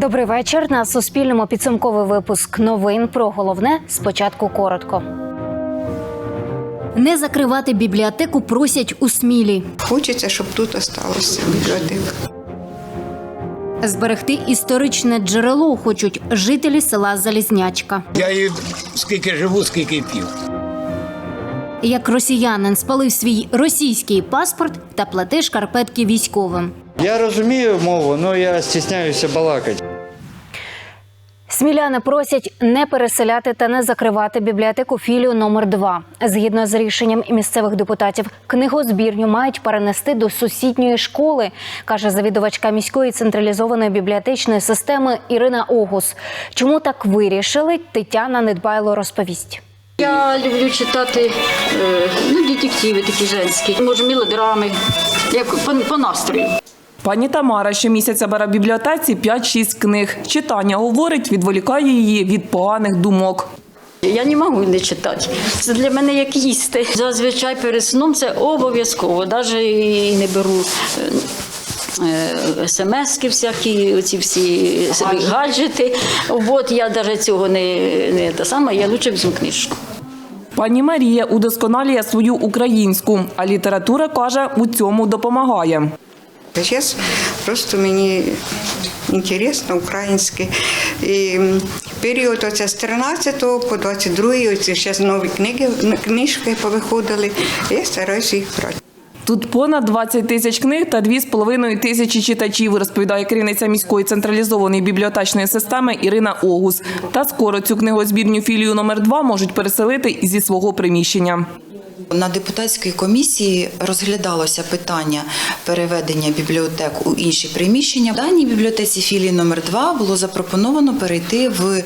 Добрий вечір. На Суспільному підсумковий випуск новин про головне. Спочатку коротко. Не закривати бібліотеку просять у Смілі. Хочеться, щоб тут осталося бібліотека. Зберегти історичне джерело хочуть жителі села Залізнячка. Я її скільки живу, скільки п'ю. Як росіянин спалив свій російський паспорт та плете шкарпетки військовим. Я розумію мову, але я стісняюся балакати. Сміляни просять не переселяти та не закривати бібліотеку філію номер 2 Згідно з рішенням місцевих депутатів, книгозбірню мають перенести до сусідньої школи, каже завідувачка міської централізованої бібліотечної системи Ірина Огус. Чому так вирішили? Тетяна Недбайло розповість. Я люблю читати е, ну, детективи такі женські, може, мелодрами, як по, по настрою. Пані Тамара щомісяця бере в бібліотеці 5-6 книг. Читання говорить, відволікає її від поганих думок. Я не можу не читати. Це для мене як їсти. Зазвичай перед сном це обов'язково. Навіть і не беру е, смски всякі, оці всі гаджети. От я навіть цього не, не те саме, я лучше візьму книжку. Пані Марія удосконалює свою українську, а література каже, у цьому допомагає. Зараз просто мені інтересно українське. І період оце з 13 по 22 оці зараз нові книги, книжки повиходили. Я стараюся їх брати. Тут понад 20 тисяч книг та 2,5 тисячі читачів, розповідає керівниця міської централізованої бібліотечної системи Ірина Огус. Та скоро цю книгозбірню філію номер 2 можуть переселити зі свого приміщення. На депутатській комісії розглядалося питання переведення бібліотек у інші приміщення. В даній бібліотеці філії номер 2 було запропоновано перейти в е,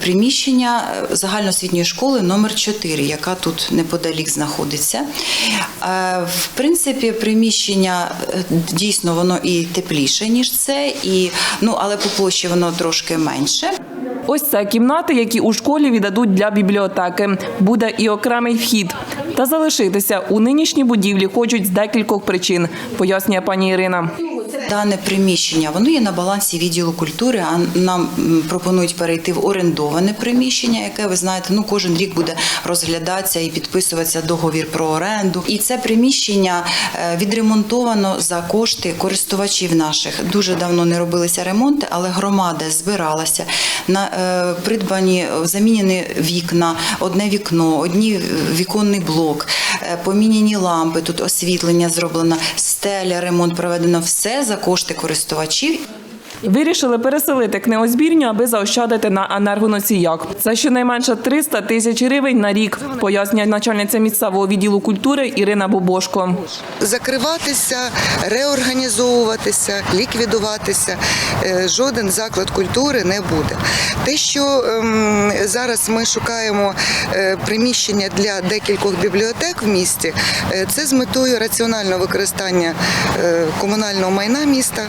приміщення е, загальноосвітньої школи номер 4 яка тут неподалік знаходиться. Е, В принципі, приміщення дійсно воно і тепліше, ніж це, і ну але по площі воно трошки менше. Ось це кімнати, які у школі віддадуть для бібліотеки. Буде і окремий вхід. Та залишитися у нинішній будівлі хочуть з декількох причин, пояснює пані Ірина. Дане приміщення воно є на балансі відділу культури. А нам пропонують перейти в орендоване приміщення, яке ви знаєте, ну кожен рік буде розглядатися і підписуватися договір про оренду. І це приміщення е, відремонтовано за кошти користувачів наших. Дуже давно не робилися ремонти, але громада збиралася на е, придбані замінені вікна, одне вікно, одні віконний блок, е, поміняні лампи. Тут освітлення зроблено, стеля, ремонт проведено. Все за кошти користувачів. Вирішили переселити книгозбірню, аби заощадити на енергоносіях. Це щонайменше 300 тисяч гривень на рік, пояснює начальниця місцевого відділу культури Ірина Бобошко. закриватися, реорганізовуватися, ліквідуватися. е, Жоден заклад культури не буде. Те, що ем, зараз ми шукаємо е, приміщення для декількох бібліотек в місті, е, це з метою раціонального використання комунального майна міста,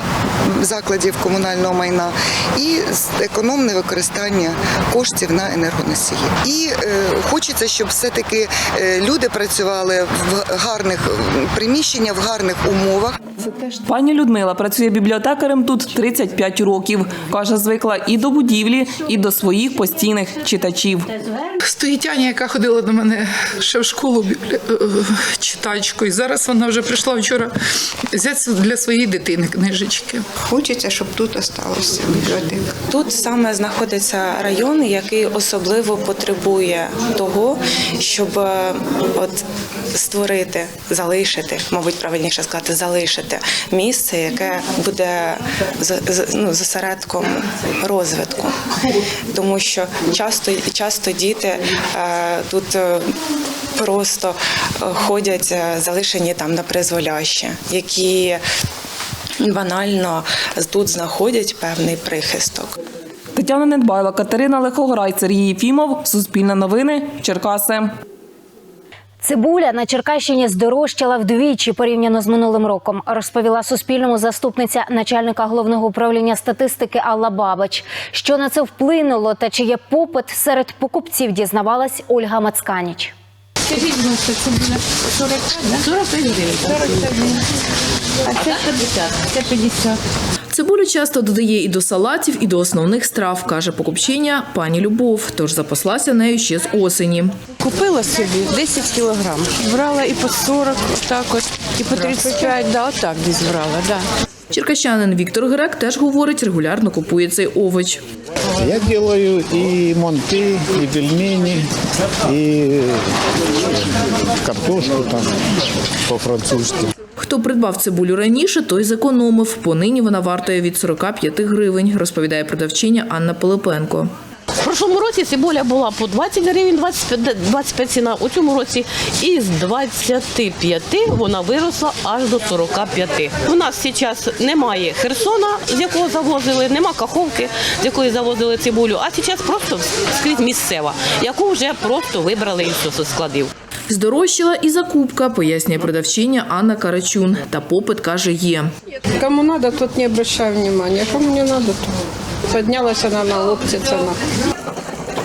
закладів комунального майна і економне використання коштів на енергоносії. І е, хочеться, щоб все-таки е, люди працювали в гарних приміщеннях, в гарних умовах. Пані Людмила працює бібліотекарем тут 35 років. Каже, звикла і до будівлі, і до своїх постійних читачів. Стоїть Аня, яка ходила до мене ще в школу біблі... е, читачкою. Зараз вона вже прийшла вчора взяти для своєї дитини книжечки. Хочеться, щоб тут осталося бібліотека. Тут саме знаходиться район, який особливо потребує того, щоб е, от створити, залишити, мабуть, правильніше сказати, залишити місце, яке буде ну, зосередком розвитку, тому що часто часто діти е, тут. е, Просто е, ходять залишені там на призволяще, які банально тут знаходять певний прихисток. Тетяна Недбайла, Катерина Лихограй, Сергій Єфімов, Суспільне новини, Черкаси. Цибуля на Черкащині здорожчала вдвічі порівняно з минулим роком, розповіла Суспільному заступниця начальника головного управління статистики Алла Бабач. Що на це вплинуло та чи є попит серед покупців, дізнавалась Ольга Мацканіч. Скажіть, будь ласка, це буде 45, гривень. 45 гривень. А це 50. Це 50. Цибулю часто додає і до салатів, і до основних страв, каже покупчиня пані Любов. Тож запаслася нею ще з осені. Купила собі 10 кілограм. Брала і по 40, отак от, і по 35, да, отак десь брала, да. Черкащанин Віктор Грек теж говорить, регулярно купує цей овоч. Я делаю и монты, и пельмени, и картошку там по-французски. Хто придбав цибулю раніше, той зекономив. Понині вона вартує від 45 гривень, розповідає продавчиня Анна Пилипенко. В прошлому році цибуля була по 20 гривень, 25, 25 ціна. У цьому році із 25 вона виросла аж до 45. У нас зараз немає Херсона, з якого завозили, нема Каховки, з якої завозили цибулю, а зараз просто скрізь місцева, яку вже просто вибрали із складів. Здорожчала і закупка, пояснює продавчиня Анна Карачун. Та попит каже є. Кому надо, тот не обращаю внимания. Кому не надо, то поднялась она на локте цена.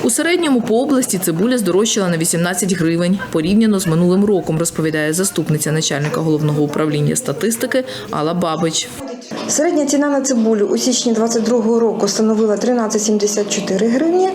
У середньому по області цибуля здорожчала на 18 гривень порівняно з минулим роком, розповідає заступниця начальника головного управління статистики Алла Бабич. Середня ціна на цибулю у січні 22 року становила 13,74 гривні,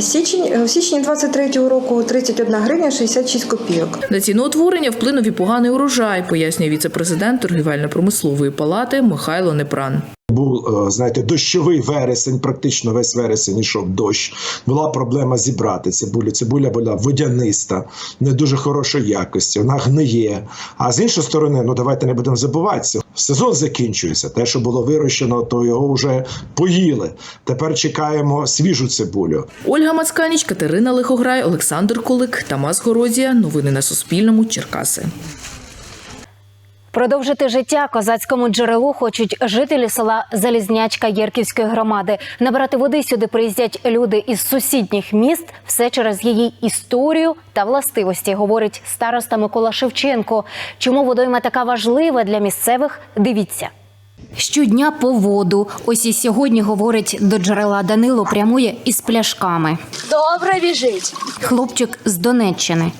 січень, в січні 2023 року 31 гривня 66 копійок. На ціноутворення вплинув і поганий урожай, пояснює віце-президент торгівельно-промислової палати Михайло Непран. Був, е, знаєте, дощовий вересень, практично весь вересень йшов дощ. Була проблема зібрати цибулю. Цибуля була водяниста, не дуже хорошої якості, вона гниє. А з іншої сторони, ну давайте не будемо забуватися. Сезон закінчується. Те, що було вирощено, то його вже поїли. Тепер чекаємо свіжу цибулю. Ольга Мацканіч, Катерина Лихограй, Олександр Кулик, Тамас Городія. Новини на Суспільному. Черкаси. Продовжити життя козацькому джерелу хочуть жителі села Залізнячка Єрківської громади. Набирати води сюди приїздять люди із сусідніх міст. Все через її історію та властивості, говорить староста Микола Шевченко. Чому водойма така важлива для місцевих? Дивіться. Щодня по воду. Ось і сьогодні говорить до джерела Данило прямує із пляшками. Добре біжить. Хлопчик з Донеччини.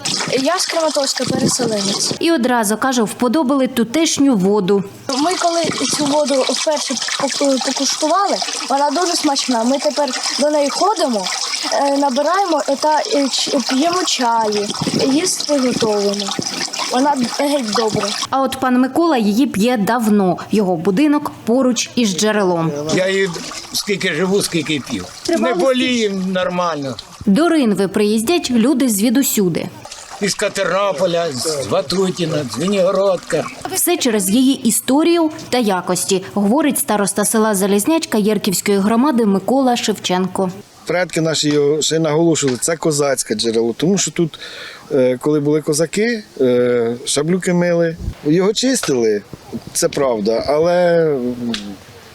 Я з Краматорська переселенець. І одразу каже, вподобали тутешню воду. Ми коли цю воду вперше поку- покуштували, вона дуже смачна. Ми тепер до неї ходимо, е, набираємо та е, п'ємо чаї, їсти готовимо. Вона геть добра. А от пан Микола її п'є давно. Його будинок поруч із джерелом. Я її скільки живу, скільки пів. Не боліємо нормально. До Ринви приїздять люди звідусюди. Із Катернополя, з Ватутіна, з Вінігородка. Все через її історію та якості, говорить староста села Залізнячка Єрківської громади Микола Шевченко. Предки наші його ще наголошували, це козацьке джерело, тому що тут, е, коли були козаки, е, шаблюки мили, його чистили, це правда, але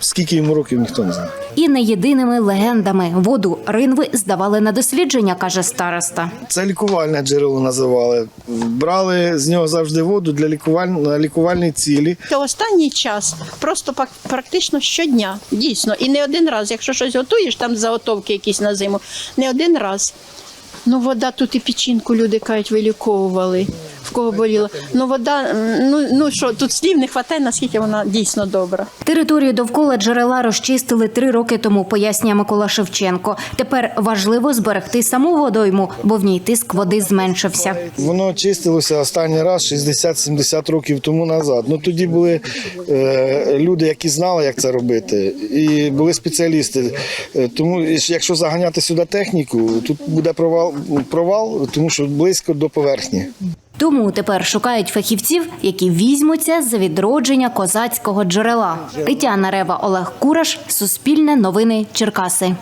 скільки йому років ніхто не знає. І не єдиними легендами воду Ринви здавали на дослідження, каже староста. Це лікувальне джерело називали. Брали з нього завжди воду для лікуваль... на лікувальні цілі. Та останній час просто практично щодня, дійсно, і не один раз. Якщо щось готуєш, там заготовки якісь на зиму, не один раз. Ну, вода тут і печінку люди кажуть, виліковували, в кого боліло. Ну, вода, ну, ну що, тут слів не вистачає, наскільки вона дійсно добра. Територію довкола джерела розчистили три роки тому, пояснює Микола Шевченко. Тепер важливо зберегти саму водойму, бо в ній тиск води зменшився. Воно чистилося останній раз 60-70 років тому назад. Ну тоді були е, люди, які знали, як це робити, і були спеціалісти. Е, тому якщо заганяти сюди техніку, тут буде провал, провал, тому що близько до поверхні. Тому тепер шукають фахівців, які візьмуться за відродження козацького джерела. Тетяна Рева, Олег Кураш, Суспільне новини Черкаси.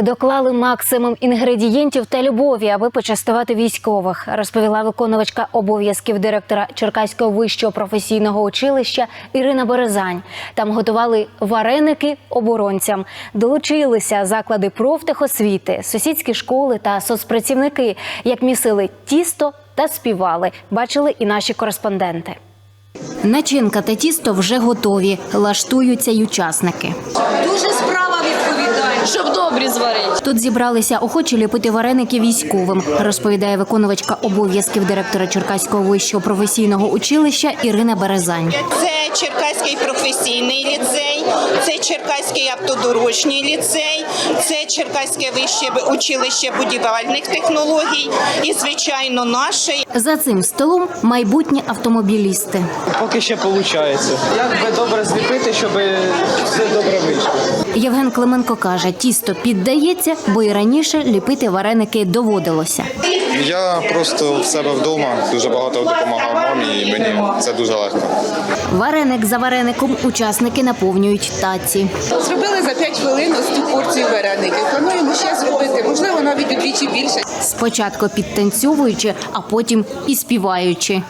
Доклали максимум інгредієнтів та любові, аби почастувати військових, розповіла виконувачка обов'язків директора Черкаського вищого професійного училища Ірина Березань. Там готували вареники оборонцям. Долучилися заклади профтехосвіти, сусідські школи та соцпрацівники, як місили тісто та співали. Бачили і наші кореспонденти. Начинка та тісто вже готові. Лаштуються й учасники. Дуже справа відповідальна. Щоб добрі зварити. Тут зібралися охочі ліпити вареники військовим, розповідає виконувачка обов'язків директора Черкаського вищого професійного училища Ірина Березань. Це Черкаський професійний ліцей, це Черкаський автодорожній ліцей, це Черкаське вище училище будівельних технологій і, звичайно, наше. За цим столом майбутні автомобілісти. Поки ще виходить. Як би добре зліпити, щоб все добре вийшло. Євген Клименко каже, тісто піддається, бо і раніше ліпити вареники доводилося. Я просто в себе вдома дуже багато допомагав мамі, і мені це дуже легко. Вареник за вареником учасники наповнюють таці. Зробили за 5 хвилин ось цю порцію вареників. Плануємо ще зробити, можливо, навіть удвічі більше. Спочатку підтанцьовуючи, а потім і співаючи.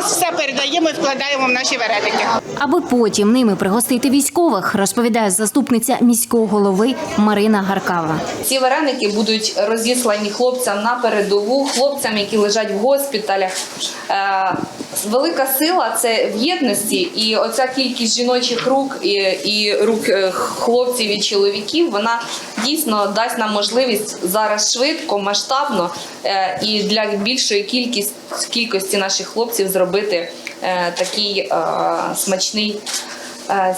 Все передаємо і вкладаємо в наші вареники. Аби потім ними пригостити військових, розповідає заступниця міського голови Марина Гаркава. Ці вареники будуть розіслані хлопцям на передову, хлопцям, які лежать в госпіталях. Велика сила це в єдності, і оця кількість жіночих рук і, і рук е, хлопців і чоловіків вона дійсно дасть нам можливість зараз швидко, масштабно е, і для більшої кількість, кількості наших хлопців зробити е, такий смачний.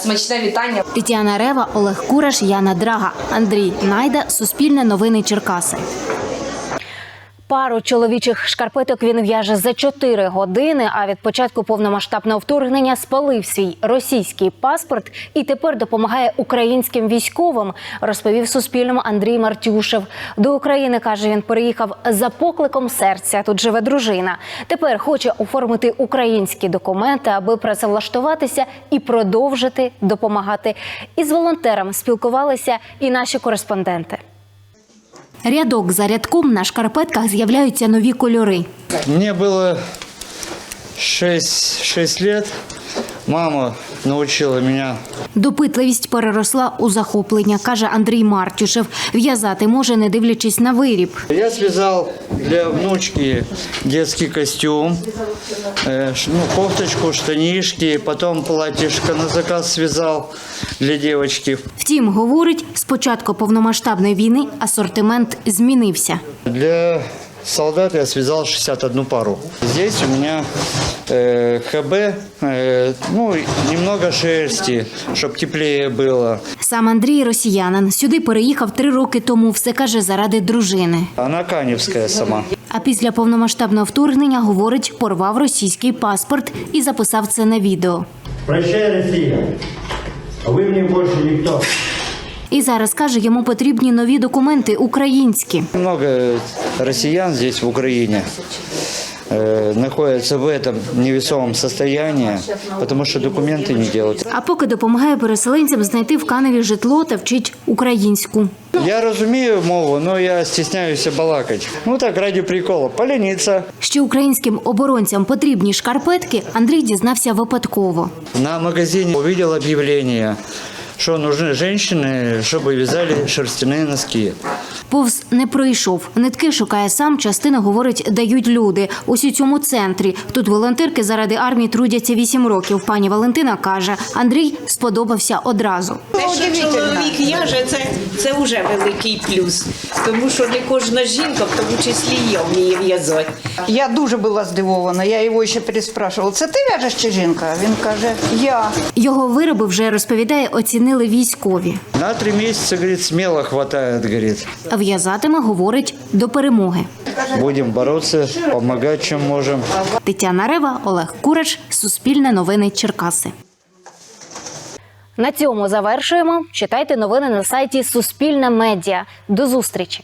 Смачне вітання. Тетяна Рева, Олег Кураш, Яна Драга, Андрій Найда, Суспільне новини Черкаси. Пару чоловічих шкарпеток він в'яже за 4 години. А від початку повномасштабного вторгнення спалив свій російський паспорт і тепер допомагає українським військовим. Розповів Суспільному Андрій Мартюшев. До України каже, він переїхав за покликом серця. Тут живе дружина. Тепер хоче оформити українські документи, аби працевлаштуватися і продовжити допомагати. Із волонтерами спілкувалися і наші кореспонденти. Рядок за рядком на шкарпетках з'являються нові кольори. Мені було 6, 6 лет. Мама научила меня Допитливість переросла у захоплення, каже Андрій Мартюшев. В'язати може, не дивлячись на виріб. Я связал для внучки детский костюм, э, ну, кофточку, штанишки, потом платьишко на заказ связал для девочки. Втім, говорить, з початку повномасштабної війни асортимент змінився. Для солдат я связал 61 пару. Здесь у меня э, ХБ, э, ну, немного шерсти, чтобы теплее было. Сам Андрій росіянин сюди переїхав три роки тому. Все каже заради дружини. Она каневская сама. А після повномасштабного вторгнення говорить, порвав російський паспорт і записав це на відео. Прощай, Россия. Вы мне больше никто. І зараз каже, йому потрібні нові документи українські. Много россиян здесь, в Украине, э, находятся в этом невесомом состоянии, потому что документы не делают. А поки допомагає переселенцям знайти в Каневі житло та вчить українську. Я розумію мову, но я стесняюся балакать. Ну так, ради прикола. Полениться. Що українським оборонцям потрібні шкарпетки, Андрій дізнався випадково. На магазине увидел объявление, что нужны женщины, чтобы вязали шерстяные носки. Повз не пройшов. Нитки шукає сам. Частина говорить, дають люди. Ось у цьому центрі. Тут волонтерки заради армії трудяться 8 років. Пані Валентина каже, Андрій сподобався одразу. Те, що чоловік в'яже, це, це вже великий плюс. Тому що не кожна жінка, в тому числі я вміє в'язати. Я дуже була здивована. Я його ще переспрашувала, це ти в'яжеш чи жінка? Він каже, я. Його вироби вже розповідає, оцінили військові. На три месяца, говорит, смело хватает, говорит. А В'язатиме, говорить, до перемоги. Будем бороться, помогать, чем можем. Тетяна Рева, Олег Курач, Суспільне новини Черкаси. На цьому завершуємо. Читайте новини на сайті Суспільне Медіа. До зустрічі.